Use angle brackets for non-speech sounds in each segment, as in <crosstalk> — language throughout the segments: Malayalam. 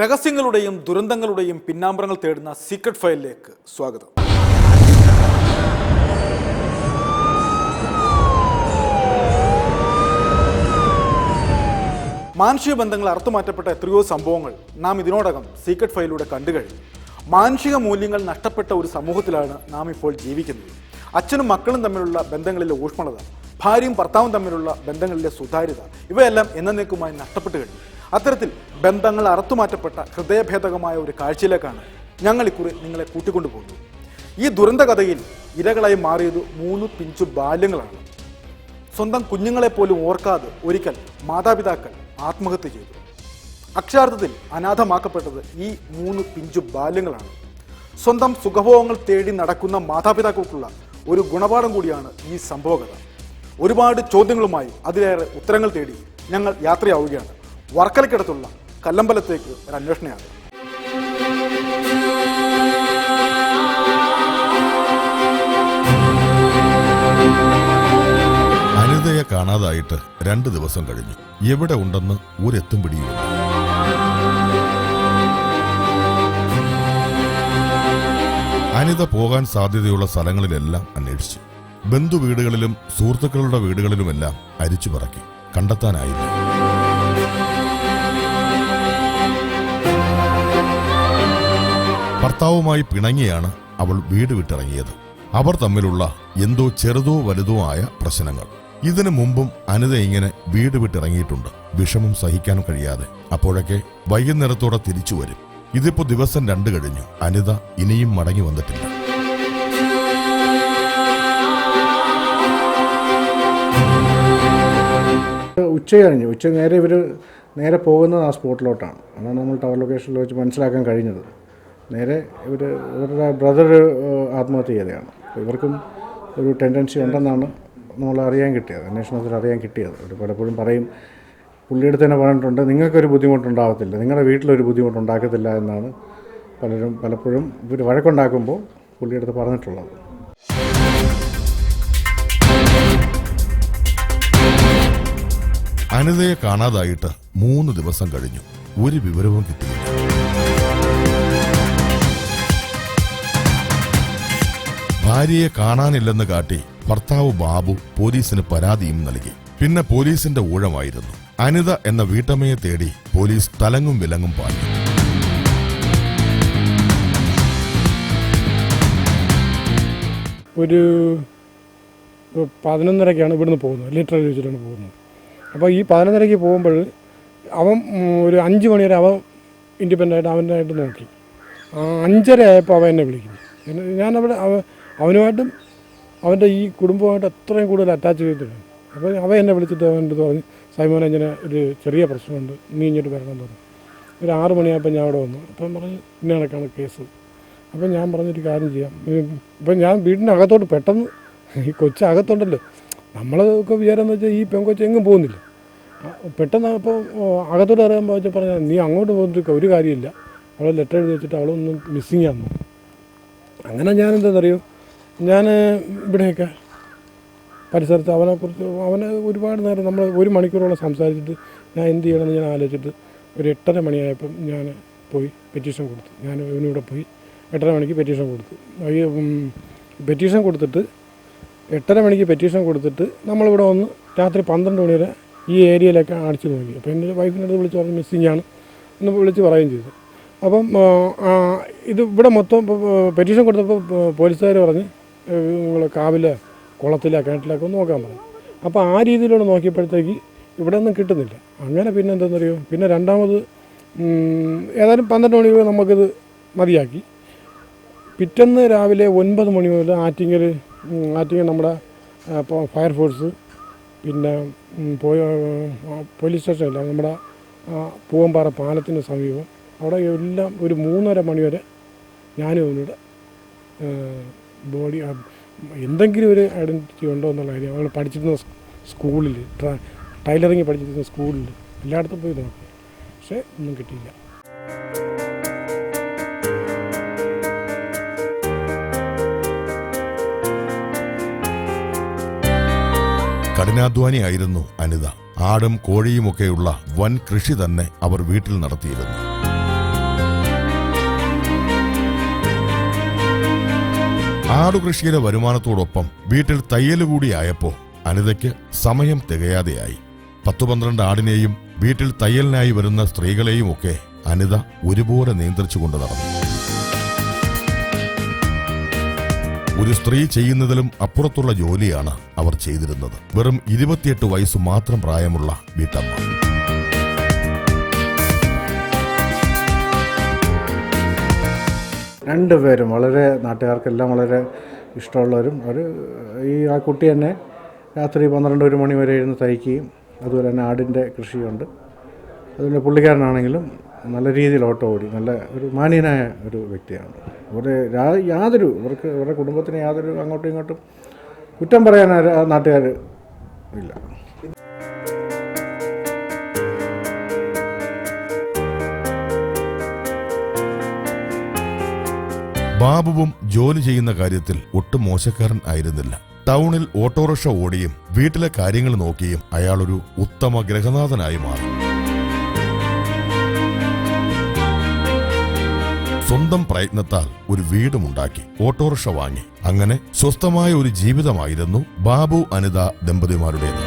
രഹസ്യങ്ങളുടെയും ദുരന്തങ്ങളുടെയും പിന്നാമ്പറങ്ങൾ തേടുന്ന സീക്രട്ട് ഫയലിലേക്ക് സ്വാഗതം. മാനുഷിക ബന്ധങ്ങൾ അർത്ഥമാറ്റപ്പെട്ട എത്രയോ സംഭവങ്ങൾ നാം ഇതിനോടകം സീക്രട്ട് ഫയലിലൂടെ കണ്ടു കഴിഞ്ഞു. മാനുഷിക മൂല്യങ്ങൾ നഷ്ടപ്പെട്ട ഒരു സമൂഹത്തിലാണ് നാം ഇപ്പോൾ ജീവിക്കുന്നത്. അച്ഛനും മക്കളും തമ്മിലുള്ള ബന്ധങ്ങളിലെ ഊഷ്മളത ഭാര്യയും ഭർത്താവും തമ്മിലുള്ള ബന്ധങ്ങളിലെ സുതാര്യത ഇവയെല്ലാം എന്നേക്കുമായി നഷ്ടപ്പെട്ടു കഴിഞ്ഞു. അത്തരത്തിൽ ബന്ധങ്ങൾ അറുത്തുമാറ്റപ്പെട്ട ഹൃദയഭേദകമായ ഒരു കാഴ്ചയിലേക്കാണ് ഞങ്ങൾ ഇക്കുറി നിങ്ങളെ കൂട്ടിക്കൊണ്ടുപോകുന്നത്. ഈ ദുരന്ത കഥയിൽ ഇരകളായി മാറിയത് മൂന്ന് പിഞ്ചു ബാല്യങ്ങളാണ്. സ്വന്തം കുഞ്ഞുങ്ങളെ പോലും ഓർക്കാതെ ഒരിക്കൽ മാതാപിതാക്കൾ ആത്മഹത്യ ചെയ്തു. അക്ഷരാർത്ഥത്തിൽ അനാഥമാക്കപ്പെട്ടത് ഈ മൂന്ന് പിഞ്ചു ബാല്യങ്ങളാണ്. സ്വന്തം സുഖഭോഗങ്ങൾ തേടി നടക്കുന്ന മാതാപിതാക്കൾക്കുള്ള ഒരു ഗുണപാഠം കൂടിയാണ് ഈ സംഭവകഥ. ഒരുപാട് ചോദ്യങ്ങളുമായി അതിലേറെ ഉത്തരങ്ങൾ തേടി ഞങ്ങൾ യാത്രയാവുകയാണ്. വർക്കലയ്ക്കടുത്തുള്ള കല്ലമ്പലത്തേക്ക് ഒരു അന്വേഷണയാണ് അനിതയെ കാണാതായിട്ട് രണ്ട് ദിവസം കഴിഞ്ഞു. എവിടെ ഉണ്ടെന്ന് ഒരെത്തും പിടിയുമില്ല അനിത പോകാൻ സാധ്യതയുള്ള സ്ഥലങ്ങളിലെല്ലാം അന്വേഷിച്ചു. ബന്ധു വീടുകളിലും സുഹൃത്തുക്കളുടെ വീടുകളിലുമെല്ലാം അരിച്ചു പറക്കി. കണ്ടെത്താനായില്ല. ഭർത്താവുമായി പിണങ്ങിയാണ് അവൾ വീട് വിട്ടിറങ്ങിയത്. അവർ തമ്മിലുള്ള എന്തോ ചെറുതോ വലുതോ ആയ പ്രശ്നങ്ങൾ. ഇതിനു മുമ്പും അനിത ഇങ്ങനെ വീട് വിട്ടിറങ്ങിയിട്ടുണ്ട്. വിഷമം സഹിക്കാൻ കഴിയാതെ. അപ്പോഴൊക്കെ വൈകുന്നേരത്തോടെ തിരിച്ചു വരും. ഇതിപ്പോ ദിവസം രണ്ടു കഴിഞ്ഞു. അനിത ഇനിയും മടങ്ങി വന്നിട്ടില്ല. ഉച്ച കഴിഞ്ഞു ഉച്ച നേരെ ഇവർ നേരെ പോകുന്നത് ആ സ്പോട്ടിലോട്ടാണ്. അതാണ് നമ്മൾ ടവർ ലൊക്കേഷനിൽ വെച്ച് മനസ്സിലാക്കാൻ കഴിഞ്ഞത്. നേരെ ഇവർ ഇവരുടെ ബ്രദർ ആത്മഹത്യ ചെയ്തതാണ്. ഇവർക്കും ഒരു ടെൻഡൻസി ഉണ്ടെന്നാണ് നമ്മൾ അറിയാൻ കിട്ടിയത്. അന്വേഷണത്തിൽ അറിയാൻ കിട്ടിയത്. അവർ പലപ്പോഴും പറയും പുള്ളിയുടെ തന്നെ പറഞ്ഞിട്ടുണ്ട് നിങ്ങൾക്കൊരു ബുദ്ധിമുട്ടുണ്ടാകത്തില്ല നിങ്ങളുടെ വീട്ടിലൊരു ബുദ്ധിമുട്ടുണ്ടാക്കത്തില്ല എന്നാണ് പലരും പലപ്പോഴും ഇവർ വഴക്കുണ്ടാക്കുമ്പോൾ പുള്ളിയുടെ അടുത്ത് പറഞ്ഞിട്ടുള്ളത്. അനിതയെ കാണാതായിട്ട് മൂന്ന് ദിവസം കഴിഞ്ഞു. ഒരു വിവരവും കിട്ടിയില്ല. ഭാര്യയെ കാണാനില്ലെന്ന് കാട്ടി ഭർത്താവ് ബാബു പോലീസിന് പരാതിയും നൽകി. പിന്നെ പോലീസിന്റെ ഊഴമായിരുന്നു. അനിത എന്ന വീട്ടമ്മയെ തേടി പോലീസ് തലങ്ങും വിലങ്ങും പാടി ഒരു പതിനൊന്നരക്കാണ് ഇവിടുന്ന് പോകുന്നത്. ലിറ്റർ വെച്ചിട്ടാണ് പോകുന്നത്. അപ്പോൾ ഈ പതിനൊന്നരയ്ക്ക് പോകുമ്പോൾ അവൻ ഒരു അഞ്ച് മണി വരെ അവൻ ഇൻഡിപെൻഡന്റ് ആയിട്ട് അവന്റെ ആയിട്ട് നോക്കി. അഞ്ചര ആയപ്പോൾ അവൻ എന്നെ വിളിക്കുന്നു. അവ അവനുമായിട്ടും അവന്റെ ഈ കുടുംബമായിട്ട് അത്രയും കൂടുതൽ അറ്റാച്ച് ചെയ്തിട്ടുണ്ട് അപ്പോൾ അവൻ എന്നെ വിളിച്ചിട്ട് അവന്റെ പറഞ്ഞു സൈമോൻ ഇങ്ങനെ ഒരു ചെറിയ പ്രശ്നമുണ്ട് നീ ഇങ്ങോട്ട് വരണം പറഞ്ഞു. ഒരു ആറ് മണിയായപ്പോൾ ഞാൻ അവിടെ വന്നു. അപ്പം പറഞ്ഞു ഇന്ന കണക്കാണ് കേസ്. അപ്പം ഞാൻ പറഞ്ഞൊരു കാര്യം ചെയ്യാം. ഇപ്പം ഞാൻ വീടിന്റെ അകത്തോട്ട് പെട്ടെന്ന് ഈ കൊച്ചു അകത്തുണ്ടല്ലോ നമ്മളൊക്കെ വിചാരം വെച്ചാൽ ഈ പെങ്കൊച്ച എങ്ങും പോകുന്നില്ല. പെട്ടെന്ന് അപ്പോൾ അകത്തോട്ട് അറിയാൻ വെച്ചാൽ പറഞ്ഞാൽ നീ അങ്ങോട്ട് പോകുന്നിട്ട് ഒരു കാര്യമില്ല. അവളെ ലെറ്റർ എഴുതി വെച്ചിട്ട് അവളൊന്നും മിസ്സിങ് ആണെന്ന്. അങ്ങനെ ഞാൻ എന്താണെന്നറിയോ ഞാൻ ഇവിടെയൊക്കെ പരിസരത്ത് അവനെക്കുറിച്ച് അവനെ ഒരുപാട് നേരം നമ്മൾ ഒരു മണിക്കൂറോളം സംസാരിച്ചിട്ട് ഞാൻ എന്ത് ചെയ്യണമെന്ന് ഞാൻ ആലോചിച്ചിട്ട് ഒരു എട്ടര മണിയായപ്പം ഞാൻ പോയി പെറ്റീഷൻ കൊടുത്തു. ഞാൻ ഇവനിവിടെ പോയി എട്ടര മണിക്ക് പെറ്റീഷൻ കൊടുത്തു. ഈ പെറ്റീഷൻ കൊടുത്തിട്ട് എട്ടര മണിക്ക് പെറ്റീഷൻ കൊടുത്തിട്ട് നമ്മളിവിടെ വന്ന് രാത്രി പന്ത്രണ്ട് മണി വരെ ഈ ഏരിയയിലൊക്കെ അടിച്ചു നോക്കി. അപ്പോൾ എന്റെ വൈഫിന്റെ അടുത്ത് വിളിച്ച് പറഞ്ഞ് മിസ്സിങ് ആണ് എന്ന് വിളിച്ച് പറയുകയും ചെയ്തു. അപ്പം ഇത് ഇവിടെ മൊത്തം പെറ്റീഷൻ കൊടുത്തപ്പോൾ പോലീസുകാർ പറഞ്ഞ് നിങ്ങൾ കാവിലെ കുളത്തിലെ കിണറ്റിലൊക്കെ ഒന്ന് നോക്കാൻ പറഞ്ഞു. അപ്പോൾ ആ രീതിയിലൂടെ നോക്കിയപ്പോഴത്തേക്ക് ഇവിടെ ഒന്നും കിട്ടുന്നില്ല. അങ്ങനെ പിന്നെ എന്തെന്നറിയോ? പിന്നെ രണ്ടാമത് ഏതായാലും പന്ത്രണ്ട് മണി വരെ നമുക്കിത് മതിയാക്കി. പിറ്റേന്ന് രാവിലെ ഒൻപത് മണി മുതൽ ആറ്റിങ്ങൽ ആറ്റിങ്ങൽ നമ്മുടെ ഫയർഫോഴ്സ് പിന്നെ പോലീസ് സ്റ്റേഷനില്ല നമ്മുടെ പൂവമ്പാറ പാലത്തിന് സമീപം. അവിടെ എല്ലാം ഒരു മൂന്നര മണിവരെ ഞാനും അവനോട് ബോഡി എന്തെങ്കിലും ഒരു ഐഡന്റിറ്റി ഉണ്ടോ എന്നുള്ള കാര്യം അവൾ പഠിച്ചിരുന്ന സ്കൂളിൽ ടൈലറിങ് പഠിച്ചിരുന്ന സ്കൂളിൽ എല്ലായിടത്തും പോയി നോക്കി. പക്ഷേ ഒന്നും കിട്ടിയില്ല. കഠിനാധ്വാനിയായിരുന്നു അനിത. ആടും കോഴിയുമൊക്കെയുള്ള വൻ കൃഷി തന്നെ അവർ വീട്ടിൽ നടത്തിയിരുന്നു. ആടുകൃഷിയുടെ വരുമാനത്തോടൊപ്പം വീട്ടിൽ തയ്യൽ കൂടിയായപ്പോ അനിതയ്ക്ക് സമയം തികയാതെയായി. പത്തു പന്ത്രണ്ട് ആടിനെയും വീട്ടിൽ തയ്യലിനായി വരുന്ന സ്ത്രീകളെയും ഒക്കെ അനിത ഒരുപോലെ നിയന്ത്രിച്ചുകൊണ്ട് നടന്നു. ഒരു സ്ത്രീ ചെയ്യുന്നതിലും അപ്പുറത്തുള്ള ജോലിയാണ് അവർ ചെയ്തിരുന്നത്. വെറും ഇരുപത്തിയെട്ട് വയസ്സ് മാത്രം പ്രായമുള്ള വീട്ടമ്മ. രണ്ടുപേരും വളരെ നാട്ടുകാർക്കെല്ലാം വളരെ ഇഷ്ടമുള്ളവരും അവർ ഈ ആ കുട്ടി തന്നെ രാത്രി പന്ത്രണ്ട് ഒരു മണി വരെ ഇരുന്ന് തയ്ക്കുകയും അതുപോലെ തന്നെ ആടിന്റെ കൃഷിയുണ്ട്. അതുപോലെ പുള്ളിക്കാരനാണെങ്കിലും നല്ല രീതിയിൽ ഓട്ടോ ഓടി നല്ല ഒരു മാന്യനായ ഒരു വ്യക്തിയാണ്. അവരെ രാ- യാതൊരു ഇവർക്ക് ഇവരുടെ കുടുംബത്തിന് യാതൊരു അങ്ങോട്ടും ഇങ്ങോട്ടും കുറ്റം പറയാൻ നാട്ടുകാർ ഇല്ല. ബാബുവും ജോലി ചെയ്യുന്ന കാര്യത്തിൽ ഒട്ടും മോശക്കാരൻ ആയിരുന്നില്ല. ടൗണിൽ ഓട്ടോറിക്ഷ ഓടിയും വീട്ടിലെ കാര്യങ്ങൾ നോക്കിയും അയാളൊരു ഉത്തമ ഗ്രഹനാഥനായി മാറി. സ്വന്തം പ്രയത്നത്താൽ ഒരു വീടുമുണ്ടാക്കി ഓട്ടോറിക്ഷ വാങ്ങി. അങ്ങനെ സ്വസ്ഥമായ ഒരു ജീവിതമായിരുന്നു ബാബു അനിത ദമ്പതിമാരുടേത്.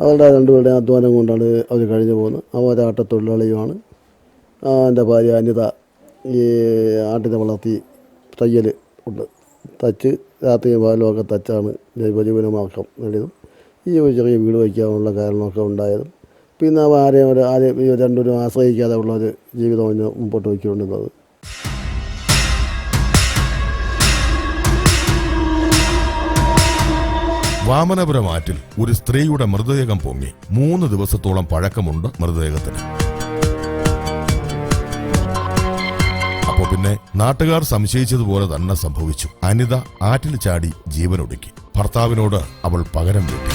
അവരുടെ രണ്ടുപേരുടെ അധ്വാനം കൊണ്ടാണ് അവർ കഴിഞ്ഞു പോകുന്നത്. അവർ ആട്ടത്തൊഴിലാളിയുമാണ് ആ, എന്റെ ഭാര്യ അനിത ഈ ആട്ടിനെ വളർത്തി തയ്യൽ ഉണ്ട് തച്ച് രാത്രി പകലും ഒക്കെ തച്ചാണ് ജൈവജീവനമാക്കം നേടിയതും ഈ ഒരു ചെറിയ വീട് വയ്ക്കാനുള്ള കാരണമൊക്കെ ഉണ്ടായതും. പിന്നെ അവ ആരെയും ഒരു ആരെയും രണ്ടുപേരും ആശ്രയിക്കാതെ ഉള്ള ഒരു ജീവിതം മുമ്പോട്ട് വയ്ക്കൊണ്ടിരുന്നത് വാമനപുരം ആറ്റിൽ ഒരു സ്ത്രീയുടെ മൃതദേഹം പൊങ്ങി. മൂന്ന് ദിവസത്തോളം പഴക്കമുണ്ട് മൃതദേഹത്തിന്. പിന്നെ നാട്ടുകാർ സംശയിച്ചതുപോലെ തന്നെ സംഭവിച്ചു. അനിത ആറ്റിൽ ചാടി ജീവനൊടുക്കി. ഭർത്താവിനോട് അവൾ പകരം വീട്ടി.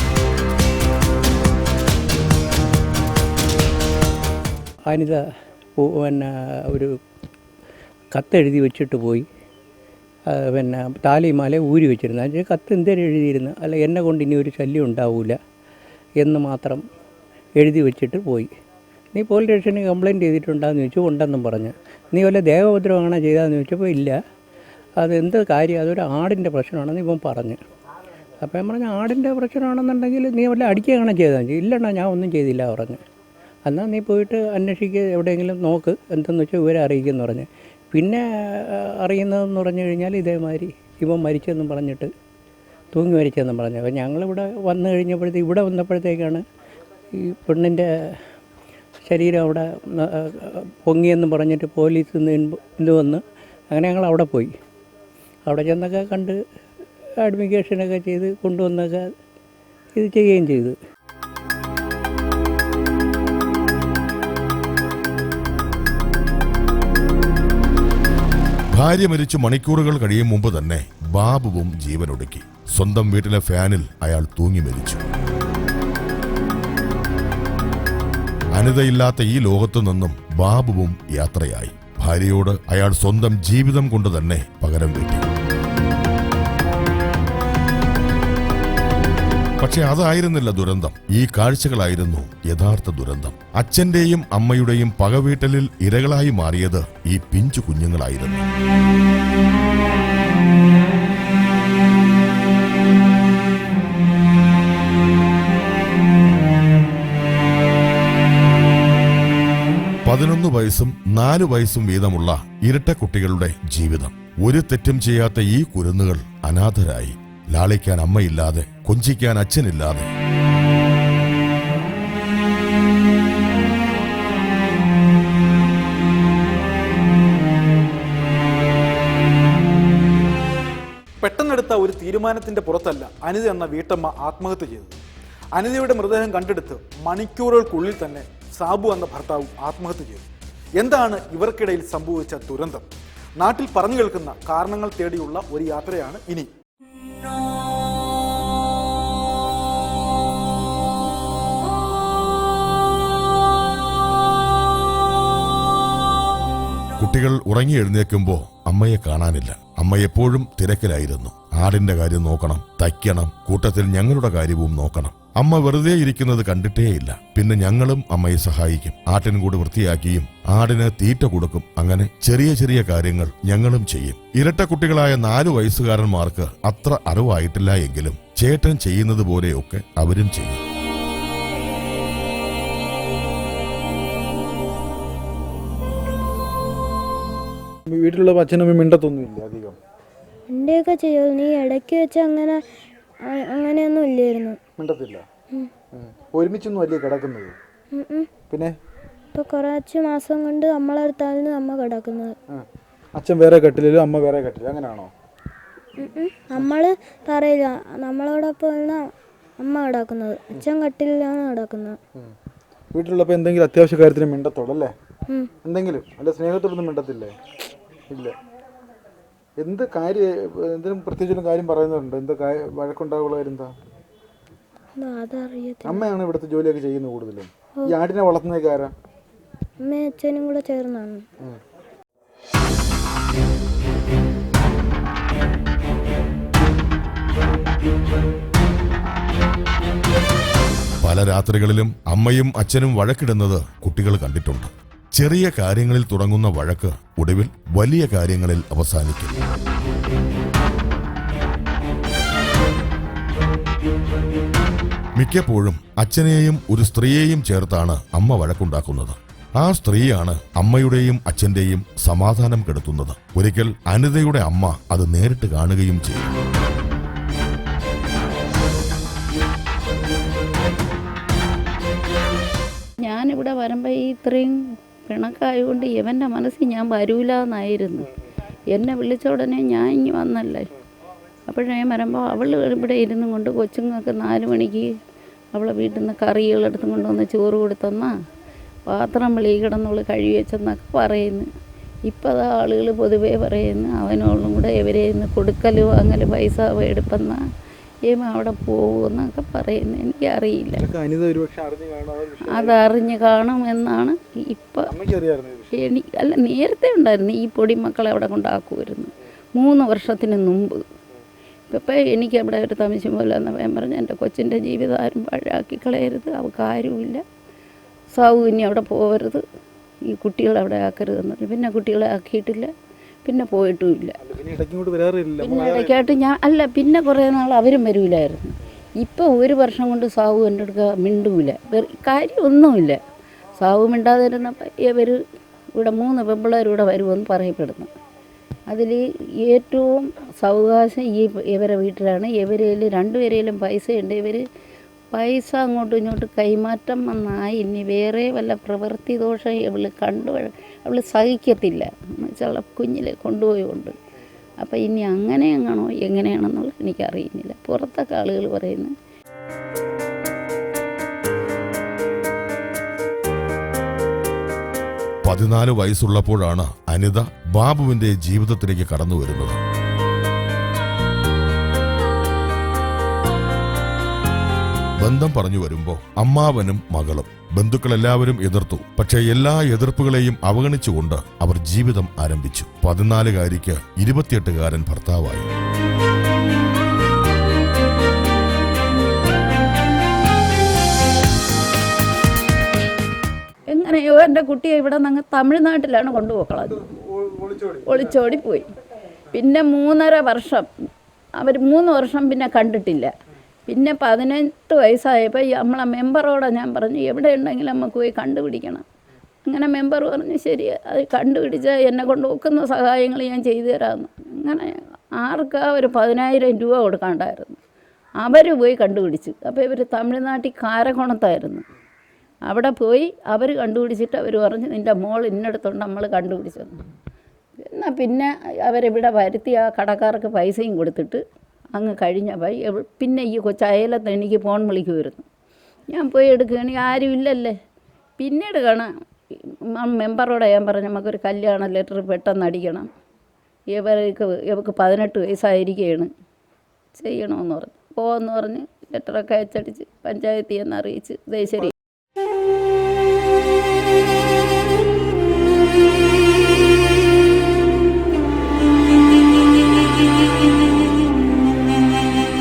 അനിത പിന്നെ ഒരു കത്തെഴുതി വെച്ചിട്ട് പോയി. പിന്നെ താലിമാല ഊരി വെച്ചിരുന്നു. അതിന് കത്ത് എന്തേലും എഴുതിയിരുന്നു? അല്ല എന്നെ കൊണ്ട് ഇനി ഒരു ശല്യം ഉണ്ടാവില്ല എന്ന് മാത്രം എഴുതി വെച്ചിട്ട് പോയി. നീ പോലീസ് സ്റ്റേഷനിൽ കംപ്ലയിന്റ് ചെയ്തിട്ടുണ്ടാകുന്ന ചോദിച്ചു ഉണ്ടെന്നും പറഞ്ഞു. നീ വല്ല ദേഹോപദ്രവമാണ് ചെയ്തതെന്ന് ചോദിച്ചപ്പോൾ ഇല്ല. അതെന്ത് കാര്യം? അതൊരു ആടിന്റെ പ്രശ്നമാണെന്ന് ഇവൻ പറഞ്ഞു. അപ്പോൾ ഞാൻ പറഞ്ഞു ആടിന്റെ പ്രശ്നമാണെന്നുണ്ടെങ്കിൽ നീ വല്ല അടിക്കുകയാണ് മതി ഇല്ലണ്ണ ഞാൻ ഒന്നും ചെയ്തില്ല പറഞ്ഞു. എന്നാൽ നീ പോയിട്ട് അന്വേഷിക്കുക എവിടെയെങ്കിലും നോക്ക് എന്തെന്ന് വെച്ചാൽ ഇവരെ അറിയിക്കുമെന്ന് പറഞ്ഞ്. പിന്നെ അറിയുന്നതെന്ന് പറഞ്ഞു കഴിഞ്ഞാൽ ഇതേമാതിരി ഇവൻ മരിച്ചെന്നും പറഞ്ഞിട്ട് തൂങ്ങി മരിച്ചെന്നും പറഞ്ഞു. അപ്പോൾ ഞങ്ങളിവിടെ വന്നു കഴിഞ്ഞപ്പോഴത്തേക്ക് ഇവിടെ വന്നപ്പോഴത്തേക്കാണ് ഈ പെണ്ണിന്റെ ശരീരം അവിടെ പൊങ്ങിയെന്ന് പറഞ്ഞിട്ട് പോലീസ് നിന്ന് വന്ന് അങ്ങനെ ഞങ്ങൾ അവിടെ പോയി. അവിടെ ചെന്നൊക്കെ കണ്ട് അഡ്മിക്കേഷനൊക്കെ ചെയ്ത് കൊണ്ടുവന്നൊക്കെ ഇത് ചെയ്യുകയും ചെയ്തു. ഭാര്യ മരിച്ചു മണിക്കൂറുകൾ കഴിയും മുമ്പ് തന്നെ ബാബുവും ജീവനൊടുക്കി. സ്വന്തം വീട്ടിലെ ഫാനിൽ അയാൾ തൂങ്ങി മരിച്ചു. അനിതയില്ലാത്ത ഈ ലോകത്തു നിന്നും ബാബുവും യാത്രയായി. ഭാര്യയോട് അയാൾ സ്വന്തം ജീവിതം കൊണ്ട് തന്നെ പകരം വീട്ടി. പക്ഷെ അതായിരുന്നില്ല ദുരന്തം. ഈ കാഴ്ചകളായിരുന്നു യഥാർത്ഥ ദുരന്തം. അച്ഛന്റെയും അമ്മയുടെയും പകവീട്ടലിൽ ഇരകളായി മാറിയത് ഈ പിഞ്ചു കുഞ്ഞുങ്ങളായിരുന്നു. വയസ്സും നാലു വയസ്സും വീതമുള്ള ഇരട്ട കുട്ടികളുടെ ജീവിതം. ഒരു തെറ്റും ചെയ്യാത്ത ഈ കുരുന്നുകൾ അനാഥരായി. ലാളിക്കാൻ അമ്മയില്ലാതെ കൊഞ്ചിക്കാൻ അച്ഛനില്ലാതെ. പെട്ടെന്നെടുത്ത ഒരു തീരുമാനത്തിന്റെ പുറത്തല്ല അനിത എന്ന വീട്ടമ്മ ആത്മഹത്യ ചെയ്തത്. അനിതയുടെ മൃതദേഹം കണ്ടെടുത്ത് മണിക്കൂറുകൾക്കുള്ളിൽ തന്നെ സാബു എന്ന ഭർത്താവും ആത്മഹത്യ ചെയ്തു. എന്താണ് ഇവർക്കിടയിൽ സംഭവിച്ച ദുരന്തം? നാട്ടിൽ പറഞ്ഞു കേൾക്കുന്ന കാരണങ്ങൾ തേടിയുള്ള ഒരു യാത്രയാണ് ഇനി. കുട്ടികൾ ഉറങ്ങി എഴുന്നേൽക്കുമ്പോൾ അമ്മയെ കാണാനില്ല. അമ്മ എപ്പോഴും തിരക്കിലായിരുന്നു. ആടിന്റെ കാര്യം നോക്കണം തയ്ക്കണം കൂട്ടത്തിൽ ഞങ്ങളുടെ കാര്യവും നോക്കണം. അമ്മ വെറുതെ ഇരിക്കുന്നത് കണ്ടിട്ടേയില്ല. പിന്നെ ഞങ്ങളും അമ്മയെ സഹായിക്കും. ആട്ടിൻകൂട് വൃത്തിയാക്കിയും ആടിന് തീറ്റ കൊടുക്കും. അങ്ങനെ ചെറിയ ചെറിയ കാര്യങ്ങൾ ഞങ്ങളും ചെയ്യും. ഇരട്ട കുട്ടികളായ നാലു വയസ്സുകാരന്മാർക്ക് അത്ര അറിവായിട്ടില്ല എങ്കിലും ചേട്ടൻ ചെയ്യുന്നത് പോലെയൊക്കെ അവരും ചെയ്യും. വീട്ടിലുള്ള അച്ഛനും മിണ്ടത്തൊന്നുമില്ല അധികം. എന്റെയൊക്കെ ചെയ്യുമായിരുന്നു ഈ ഇടയ്ക്ക് വെച്ച് അങ്ങനെ അങ്ങനെയൊന്നും ഇല്ലായിരുന്നു. മിണ്ടത്തില്ല. ഒരുമിച്ചൊന്നും അല്ലേ കിടക്കുന്നത്. പിന്നെ? ഇപ്പൊ കുറച്ച് മാസം കൊണ്ട് നമ്മളടുത്താണ് അമ്മ കിടക്കുന്നത്. അച്ഛൻ വേറെ കെട്ടില്ലല്ലോ അമ്മ വേറെ കെട്ടില്ല. അങ്ങനെയാണോ? നമ്മൾ പറയില്ല. നമ്മളോടൊപ്പം അമ്മ കിടക്കുന്നത്. അച്ഛൻ കട്ടിലാണ് കിടക്കുന്നത്. വീട്ടിലുള്ളപ്പോ എന്തെങ്കിലും അത്യാവശ്യ കാര്യത്തിന് മിണ്ടത്തോളൂ അല്ലേ? എന്തെങ്കിലും. അല്ല സ്നേഹത്തോടൊന്നും മിണ്ടത്തില്ലേ? ഇല്ല. എന്ത് കാര്യം എന്തിനും പ്രത്യേകിച്ചൊരു കാര്യം പറയുന്നുണ്ട്? എന്ത് വഴക്കുണ്ടാവുള്ള കാര്യം എന്താ? അമ്മയാണ് ഇവിടുത്തെ ജോലിയൊക്കെ ചെയ്യുന്നത് കൂടുതലും. ഈ ആടിനെ വളർത്തുന്നതൊക്കെ ആരാ? അമ്മയും അച്ഛനും കൂടെ ചേർന്നാണ്. പല രാത്രികളിലും അമ്മയും അച്ഛനും വഴക്കിടുന്നത് കുട്ടികൾ കണ്ടിട്ടുണ്ട്. ചെറിയ കാര്യങ്ങളിൽ തുടങ്ങുന്ന വഴക്ക് ഒടുവിൽ വലിയ കാര്യങ്ങളിൽ അവസാനിക്കും മിക്കപ്പോഴും അച്ഛനെയും ഒരു സ്ത്രീയെയും ചേർത്താണ് അമ്മ വഴക്കുണ്ടാക്കുന്നത്. ആ സ്ത്രീയാണ് അമ്മയുടെയും അച്ഛന്റെയും സമാധാനം കെടുത്തുന്നത്. ഒരിക്കൽ അനിതയുടെ അമ്മ അത് നേരിട്ട് കാണുകയും ചെയ്തു. ഞാനിവിടെ വരുമ്പോൾ ഈ ഇത്രയും പിണക്കായതുകൊണ്ട് ഇവന്റെ മനസ്സിൽ ഞാൻ വരൂല എന്നായിരുന്നു. എന്നെ വിളിച്ച ഉടനെ ഞാൻ ഇനി വന്നല്ലേ? അപ്പോഴേ വരുമ്പോൾ അവൾ ഇവിടെ ഇരുന്നും കൊണ്ട് കൊച്ചുങ്ങൾക്ക് നാല് മണിക്ക് അവളെ വീട്ടിൽ നിന്ന് കറികളെടുത്തും കൊണ്ടുവന്ന് ചോറ് കൊടുത്തെന്നാ പാത്രം വെളി കിടന്നവൾ കഴുകി വെച്ചെന്നൊക്കെ പറയുന്നു. ഇപ്പോൾ അത് ആളുകൾ പൊതുവേ പറയുന്നു അവനോളും കൂടെ ഇവരെ ഇന്ന് കൊടുക്കലോ അങ്ങനെ പൈസ എടുപ്പെന്നാ? ഏമ അവിടെ പോകുമെന്നൊക്കെ പറയുന്നു. എനിക്കറിയില്ല. അതറിഞ്ഞ് കാണും എന്നാണ് ഇപ്പം. എനിക്ക് അല്ല നേരത്തെ ഉണ്ടായിരുന്നു. ഈ പൊടിമക്കളെ അവിടെ കൊണ്ടാക്കുമായിരുന്നു. മൂന്ന് വർഷത്തിന് മുമ്പ്. ഇപ്പം എനിക്ക് അവിടെ ഒരു തമിശം പോലെ എന്ന് ഞാൻ പറഞ്ഞു. എന്റെ കൊച്ചിന്റെ ജീവിതം ആരും പാഴാക്കി കളയരുത്. അവൾക്ക് ആരുമില്ല. സാവു ഇനി അവിടെ പോകരുത് ഈ കുട്ടികളെ അവിടെ ആക്കരുതെന്ന് പറഞ്ഞു. പിന്നെ കുട്ടികളെ ആക്കിയിട്ടില്ല. പിന്നെ പോയിട്ടുമില്ല. പിന്നെ ഇടയ്ക്കായിട്ട് ഞാൻ അല്ല പിന്നെ കുറേ നാൾ അവരും വരൂലായിരുന്നു. ഇപ്പോൾ ഒരു വർഷം കൊണ്ട് സാവു എന്റെ അടുക്ക മിണ്ടൂല. വെറു- കാര്യമൊന്നുമില്ല. സാവു മിണ്ടാതിരുന്നപ്പോൾ ഇവർ ഇവിടെ മൂന്ന് പെമ്പിള്ളേരൂടെ വരുമെന്ന് പറയപ്പെടുന്നു. അതിൽ ഏറ്റവും സൗകാശം ഈ ഇവരെ വീട്ടിലാണ്. ഇവരേൽ രണ്ടുപേരേലും പൈസയുണ്ട്. ഇവർ പൈസ അങ്ങോട്ടും ഇങ്ങോട്ടും കൈമാറ്റം വന്നായി. ഇനി വേറെ വല്ല പ്രവൃത്തി ദോഷം ഇവൾ കണ്ടു അവൾ സഹിക്കത്തില്ല. എന്ന് വെച്ചാൽ കുഞ്ഞിലെ കൊണ്ടുപോയുകൊണ്ട് അപ്പോൾ ഇനി അങ്ങനെ എങ്ങാണോ എങ്ങനെയാണെന്നുള്ളത് എനിക്കറിയുന്നില്ല. പുറത്തൊക്കെ ആളുകൾ പറയുന്നു പതിനാല് വയസ്സുള്ളപ്പോഴാണ് അനിത ബാബുവിന്റെ ജീവിതത്തിലേക്ക് കടന്നു വരുന്നത്. ബന്ധം പറഞ്ഞു വരുമ്പോ അമ്മാവനും മകളും ബന്ധുക്കളെല്ലാവരും എതിർത്തു. പക്ഷേ എല്ലാ എതിർപ്പുകളെയും അവഗണിച്ചുകൊണ്ട് അവർ ജീവിതം ആരംഭിച്ചു. പതിനാലുകാരിക്ക് ഇരുപത്തിയെട്ടുകാരൻ ഭർത്താവായി. എങ്ങനെയോ എന്റെ കുട്ടിയെ ഇവിടെ നിന്ന് തമിഴ്നാട്ടിലാണ് കൊണ്ടുപോക്കളത്. ഒളിച്ചോടി പോയി. പിന്നെ മൂന്നര വർഷം അവർ മൂന്ന് വർഷം പിന്നെ കണ്ടിട്ടില്ല. പിന്നെ പതിനെട്ട് വയസ്സായപ്പോൾ നമ്മളെ മെമ്പറോടെ ഞാൻ പറഞ്ഞു എവിടെ ഉണ്ടെങ്കിലും നമുക്ക് പോയി കണ്ടുപിടിക്കണം. അങ്ങനെ മെമ്പർ പറഞ്ഞു ശരി അത് കണ്ടുപിടിച്ചാൽ എന്നെ കൊണ്ട് ഒക്കുന്ന സഹായങ്ങൾ ഞാൻ ചെയ്തു തരാമെന്ന്. അങ്ങനെ ആർക്കാ ഒരു പതിനായിരം രൂപ കൊടുക്കാണ്ടായിരുന്നു. അവർ പോയി കണ്ടുപിടിച്ചു. അപ്പോൾ ഇവർ തമിഴ്നാട്ടിൽ കാരക്കോണത്തായിരുന്നു. അവിടെ പോയി അവർ കണ്ടുപിടിച്ചിട്ട് അവർ പറഞ്ഞു നിന്റെ മോൾ ഇന്നടത്തുണ്ട് നമ്മൾ കണ്ടുപിടിച്ചെന്ന് എന്നാൽ പിന്നെ അവരിവിടെ വരുത്തി ആ കടക്കാർക്ക് പൈസയും കൊടുത്തിട്ട് അങ്ങ് കഴിഞ്ഞ പിന്നെ ഈ കൊച്ചു അയലത്ത് എനിക്ക് ഫോൺ വിളിക്കുമായിരുന്നു ഞാൻ പോയി എടുക്കുകയാണെങ്കിൽ ആരും ഇല്ലല്ലേ. പിന്നീട് കാണാം മെമ്പറോടെ ഞാൻ പറഞ്ഞു നമുക്കൊരു കല്യാണ ലെറ്റർ പെട്ടെന്ന് അടിക്കണം. ഇവർക്ക് ഇവർക്ക് പതിനെട്ട് വയസ്സായിരിക്കുകയാണ് ചെയ്യണമെന്ന് പറഞ്ഞു. പോകുമെന്ന് പറഞ്ഞ് ലെറ്ററൊക്കെ അച്ചടിച്ച് പഞ്ചായത്തിൽ നിന്ന് അറിയിച്ച് ദേ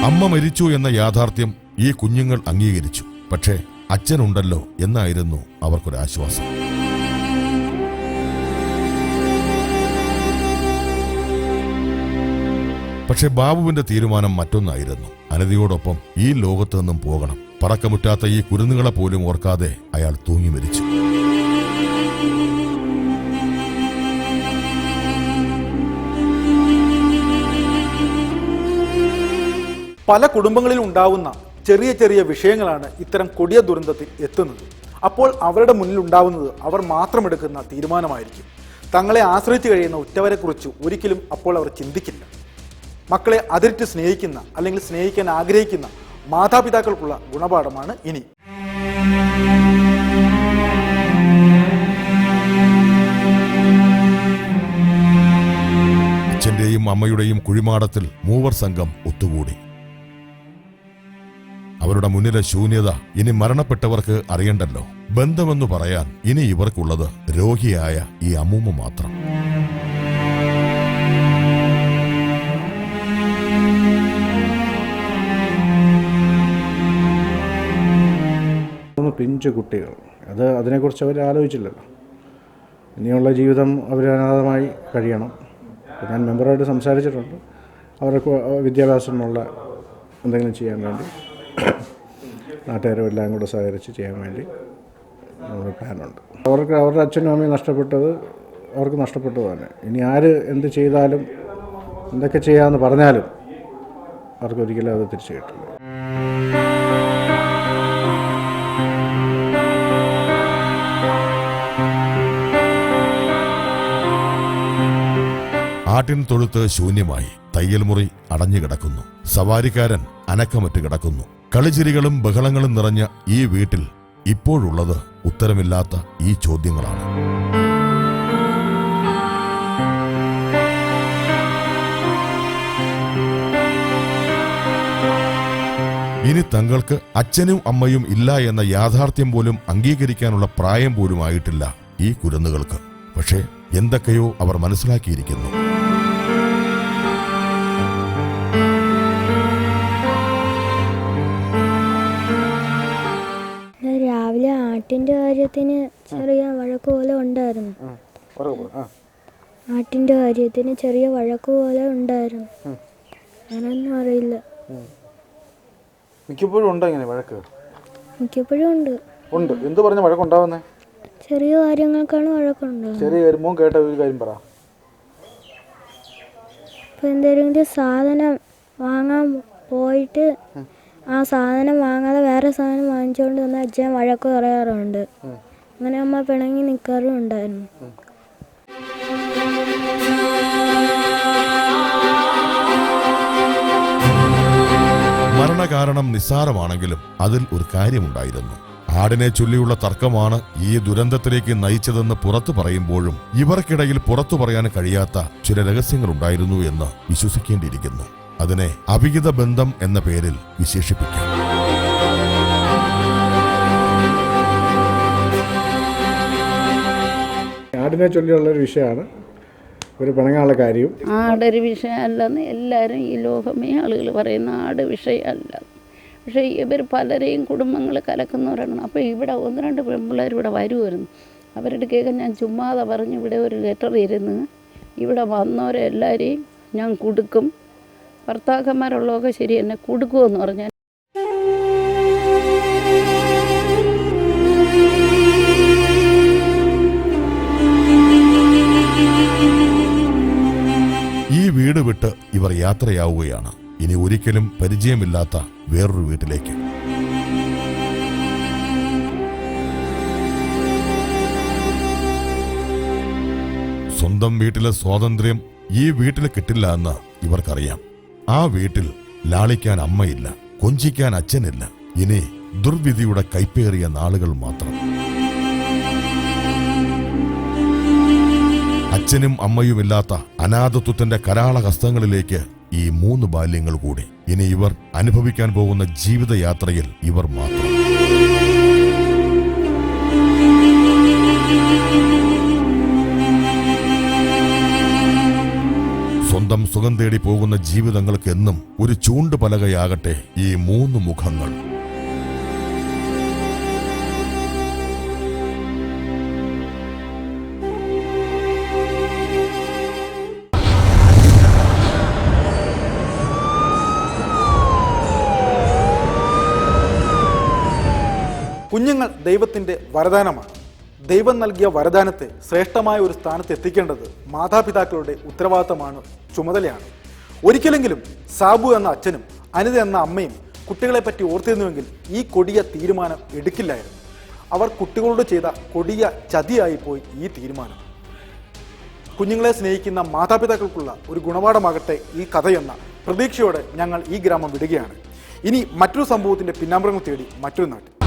അമ്മ മരിച്ചു എന്ന യാഥാർത്ഥ്യം ഈ കുഞ്ഞുങ്ങൾ അംഗീകരിച്ചു. പക്ഷേ അച്ഛനുണ്ടല്ലോ എന്നായിരുന്നു അവർക്കൊരാശ്വാസം. പക്ഷെ ബാബുവിന്റെ തീരുമാനം മറ്റൊന്നായിരുന്നു. അനതിയോടൊപ്പം ഈ ലോകത്തു നിന്നും പോകണം. പറക്കമുറ്റാത്ത ഈ കുരുന്നുകളെ പോലും ഓർക്കാതെ അയാൾ തൂങ്ങി മരിച്ചു. പല കുടുംബങ്ങളിൽ ഉണ്ടാവുന്ന ചെറിയ ചെറിയ വിഷയങ്ങളാണ് ഇത്തരം കൊടിയ ദുരന്തത്തിൽ എത്തുന്നത്. അപ്പോൾ അവരുടെ മുന്നിൽ ഉണ്ടാവുന്നത് അവർ മാത്രം എടുക്കുന്ന തീരുമാനമായിരിക്കും. തങ്ങളെ ആശ്രയിച്ചു കഴിയുന്ന ഉറ്റവരെക്കുറിച്ച് ഒരിക്കലും അപ്പോൾ അവർ ചിന്തിക്കില്ല. മക്കളെ അതിരിട്ട് സ്നേഹിക്കുന്ന അല്ലെങ്കിൽ സ്നേഹിക്കാൻ ആഗ്രഹിക്കുന്ന മാതാപിതാക്കൾക്കുള്ള ഗുണപാഠമാണ് ഇനി. അച്ഛന്റെയും അമ്മയുടെയും കുഴിമാടത്തിൽ മൂവർ സംഘം ഒത്തുകൂടി. അവരുടെ മുന്നിലെ ശൂന്യത ഇനി മരണപ്പെട്ടവർക്ക് അറിയണ്ടല്ലോ. ബന്ധമെന്ന് പറയാൻ ഇനി ഇവർക്കുള്ളത് രോഗിയായ ഈ അമ്മൂമ്മ മാത്രം. പിഞ്ചു കുട്ടികൾ. അത് അതിനെക്കുറിച്ച് അവർ ആലോചിച്ചില്ലല്ലോ. ഇനിയുള്ള ജീവിതം അവർ അനാഥമായി കഴിയണം. ഞാൻ മെമ്പറായിട്ട് സംസാരിച്ചിട്ടുണ്ട്. അവർക്ക് വിദ്യാഭ്യാസത്തിനുള്ള എന്തെങ്കിലും ചെയ്യാൻ വേണ്ടി. <coughs> നാട്ടുകാരും എല്ലാം കൂടെ സഹകരിച്ച് ചെയ്യാൻ വേണ്ടി നമ്മുടെ പ്ലാനുണ്ട് അവർക്ക് അവരുടെ അച്ഛനും അമ്മയും നഷ്ടപ്പെട്ടത് അവർക്ക് നഷ്ടപ്പെട്ടു തന്നെ ഇനി ആര് എന്ത് ചെയ്താലും എന്തൊക്കെ ചെയ്യാമെന്ന് പറഞ്ഞാലും അവർക്കൊരിക്കലും അത് തിരിച്ചു കിട്ടില്ല. ആട്ടിൻ തൊഴുത്ത് ശൂന്യമായി തയ്യൽ മുറി അടഞ്ഞു കിടക്കുന്നു സവാരിക്കാരൻ അനക്കമറ്റ് കിടക്കുന്നു. കളിച്ചിരികളും ബഹളങ്ങളും നിറഞ്ഞ ഈ വീട്ടിൽ ഇപ്പോഴുള്ളത് ഉത്തരമില്ലാത്ത ഈ ചോദ്യങ്ങളാണ്. ഇനി തങ്ങൾക്ക് അച്ഛനും അമ്മയും ഇല്ല എന്ന യാഥാർത്ഥ്യം പോലും അംഗീകരിക്കാനുള്ള പ്രായം പോലും ആയിട്ടില്ല ഈ കുരുന്നുകൾക്ക്. പക്ഷേ എന്തൊക്കെയോ അവർ മനസ്സിലാക്കിയിരിക്കുന്നു. കാര്യത്തിന് ചെറിയ വഴക്ക് പോലെ ഉണ്ടായിരുന്നു. ആട്ടിന്റെ കാര്യത്തിന് ചെറിയ വഴക്ക് പോലെ ഉണ്ടായിരുന്നു. ഞാനൊന്നും അറിയില്ല. മിക്കപ്പോഴും ഉണ്ടോ ഇങ്ങനെ വഴക്ക്? മിക്കപ്പോഴും ഉണ്ട്. ഉണ്ട്. എന്ത് പറഞ്ഞ വഴക്കുണ്ടാവുന്നേ? ചെറിയ കാര്യങ്ങൾക്കാണ് വഴക്കുണ്ടാകുന്നത് ചെറിയ കാര്യം മോൻ കേട്ട ഒരു കാര്യം പറ. ഇപ്പം എന്തെങ്കിലും സാധനം വാങ്ങാൻ പോയിട്ട് ആ സാധനം വാങ്ങാതെ വേറെ സാധനം വാങ്ങിച്ചുകൊണ്ട് വന്ന അച്ഛൻ വഴക്ക് പറയാറുണ്ട്. അങ്ങനെ അമ്മ പിണങ്ങി നിൽക്കാറും ഉണ്ടായിരുന്നു. മരണകാരണം നിസ്സാരമാണെങ്കിലും അതിൽ ഒരു കാര്യമുണ്ടായിരുന്നു. ആടിനെ ചൊല്ലിയുള്ള തർക്കമാണ് ഈ ദുരന്തത്തിലേക്ക് നയിച്ചതെന്ന് പുറത്തു പറയുമ്പോഴും ഇവർക്കിടയിൽ പുറത്തു പറയാൻ കഴിയാത്ത ചില രഹസ്യങ്ങളുണ്ടായിരുന്നു എന്ന് വിശ്വസിക്കേണ്ടിയിരിക്കുന്നു. അതിനെ അവിഹിത ബന്ധം എന്ന പേരിൽ വിശേഷിപ്പിക്കാം. ആടിനെ ചൊല്ലിയുള്ള ഒരു വിഷയമാണ്. ഒരു പിണങ്ങാനുള്ള കാര്യവും. ആടൊരു വിഷയമല്ലെന്ന് എല്ലാവരും ഈ ലോകമേ ആളുകൾ പറയുന്ന ആട് വിഷയമല്ല പക്ഷേ ഇവർ പലരെയും കുടുംബങ്ങൾ കലക്കുന്നവരാണ്. അപ്പോൾ ഇവിടെ ഒന്ന് രണ്ട് പെൺപിള്ളേർ ഇവിടെ വരുമായിരുന്നു അവരുടെ കേൾക്കാൻ ഞാൻ ചുമ്മാതെ പറഞ്ഞ് ഇവിടെ ഒരു ലെറ്റർ ഇരുന്ന് ഇവിടെ വന്നവരെല്ലാവരെയും ഞാൻ കൊടുക്കും. ഭർത്താക്കന്മാരുള്ളതൊക്കെ ശരി എന്നെ കൊടുക്കുമെന്ന് പറഞ്ഞാൽ ഈ വീട് വിട്ട് ഇവർ യാത്രയാവുകയാണ്. ഇനി ഒരിക്കലും പരിചയമില്ലാത്ത വേറൊരു വീട്ടിലേക്ക്. സ്വന്തം വീട്ടിലെ സ്വാതന്ത്ര്യം ഈ വീട്ടിൽ കിട്ടില്ല എന്ന് ഇവർക്കറിയാം. ആ വീട്ടിൽ ലാളിക്കാൻ അമ്മയില്ല കൊഞ്ചിക്കാൻ അച്ഛനില്ല. ഇനി ദുർവിധിയുടെ കൈപ്പേറിയ നാളുകൾ മാത്രം. അച്ഛനും അമ്മയുമില്ലാത്ത അനാഥത്വത്തിന്റെ കരാള ഹസ്തങ്ങളിലേക്ക് ഈ മൂന്ന് ബാല്യങ്ങൾ കൂടി. ഇനി ഇവർ അനുഭവിക്കാൻ പോകുന്ന ജീവിതയാത്രയിൽ ഇവർ മാത്രം. സ്വന്തം സുഖം തേടി പോകുന്ന ജീവിതങ്ങൾക്ക് എന്നും ഒരു ചൂണ്ട് പലകയാകട്ടെ ഈ മൂന്ന് മുഖങ്ങൾ. കുഞ്ഞുങ്ങൾ ദൈവത്തിന്റെ വരദാനമാണ്. ദൈവം നൽകിയ വരദാനത്തെ ശ്രേഷ്ഠമായ ഒരു സ്ഥാനത്ത് എത്തിക്കേണ്ടത് മാതാപിതാക്കളുടെ ഉത്തരവാദിത്തമാണ് ചുമതലയാണ്. ഒരിക്കലെങ്കിലും സാബു എന്ന അച്ഛനും അനിത എന്ന അമ്മയും കുട്ടികളെ പറ്റി ഓർത്തിരുന്നുവെങ്കിൽ ഈ കൊടിയ തീരുമാനം എടുക്കില്ലായിരുന്നു. അവർ കുട്ടികളോട് ചെയ്ത കൊടിയ ചതിയായി പോയി ഈ തീരുമാനം. കുഞ്ഞുങ്ങളെ സ്നേഹിക്കുന്ന മാതാപിതാക്കൾക്കുള്ള ഒരു ഗുണപാഠമാകട്ടെ ഈ കഥയെന്ന പ്രതീക്ഷയോടെ ഞങ്ങൾ ഈ ഗ്രാമം വിടുകയാണ്. ഇനി മറ്റൊരു സംഭവത്തിന്റെ പിന്നാമ്പുറങ്ങൾ തേടി മറ്റൊരു നാട്ടിൽ.